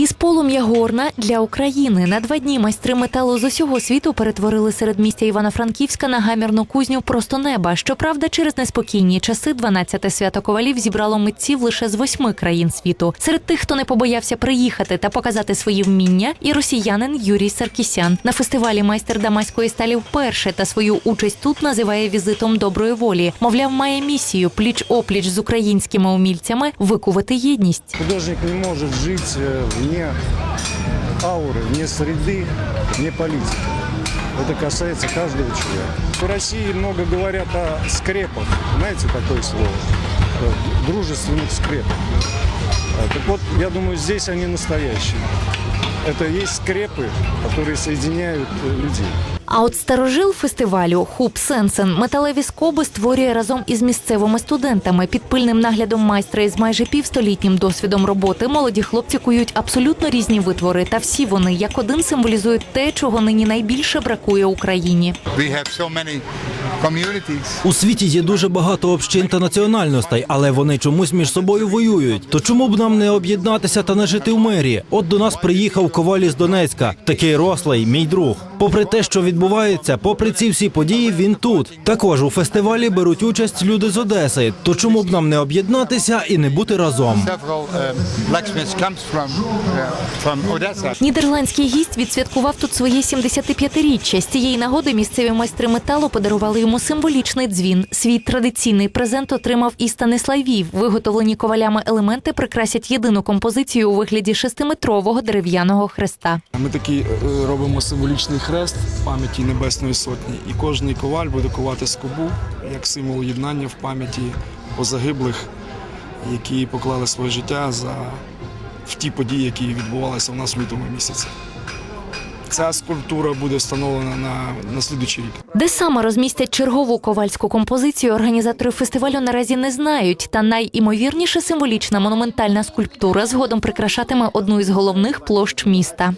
Із полум'я горна для України на два дні майстри металу з усього світу перетворили середмістя Івано-Франківська на гамірну кузню просто неба. Щоправда, через неспокійні часи 12-те свято ковалів зібрало митців лише з восьми країн світу. Серед тих, хто не побоявся приїхати та показати свої вміння, і росіянин Юрій Саркісян на фестивалі майстер дамаської сталі вперше та свою участь тут називає візитом доброї волі. Мовляв, має місію пліч опліч з українськими умільцями викувати єдність. Художник не может жить э, вне ауры, вне среды, вне политики. Это касается каждого человека. В России много говорят о скрепах. Знаете такое слово? Э, Дружественных скрепах. А, Так вот, я думаю, здесь они настоящие. Это и есть скрепы, которые соединяют э, людей. А от старожил фестивалю Хуп Сенсен металеві скоби створює разом із місцевими студентами. Під пильним наглядом майстра із майже півстолітнім досвідом роботи молоді хлопці кують абсолютно різні витвори, та всі вони як один символізують те, чого нині найбільше бракує Україні. We have so many communities. у світі є дуже багато общин та національностей, але вони чомусь між собою воюють. То чому б нам не об'єднатися та не жити в мирі? От до нас приїхав коваль із Донецька, такий рослий, мій друг. Попри те, що відбувається, попри ці всі події, він тут. Також у фестивалі беруть участь люди з Одеси. То чому б нам не об'єднатися і не бути разом? Um, uh. Нідерландський гість відсвяткував тут своє 75-річчя. З цієї нагоди місцеві майстри металу подарували йому символічний дзвін. Свій традиційний презент отримав і Станислав Вів. Виготовлені ковалями елементи прикрасять єдину композицію у вигляді шестиметрового дерев'яного хреста. Ми такий е, робимо символічний хрест в пам'яті Небесної Сотні, і кожний коваль буде ковати скобу як символ єднання в пам'яті позагиблих, які поклали своє життя за в ті події, які відбувалися у нас в лютому місяці. Ця скульптура буде встановлена на, на рік. Де саме розмістять чергову ковальську композицію, організатори фестивалю наразі не знають. Та найімовірніше символічна монументальна скульптура згодом прикрашатиме одну із головних площ міста.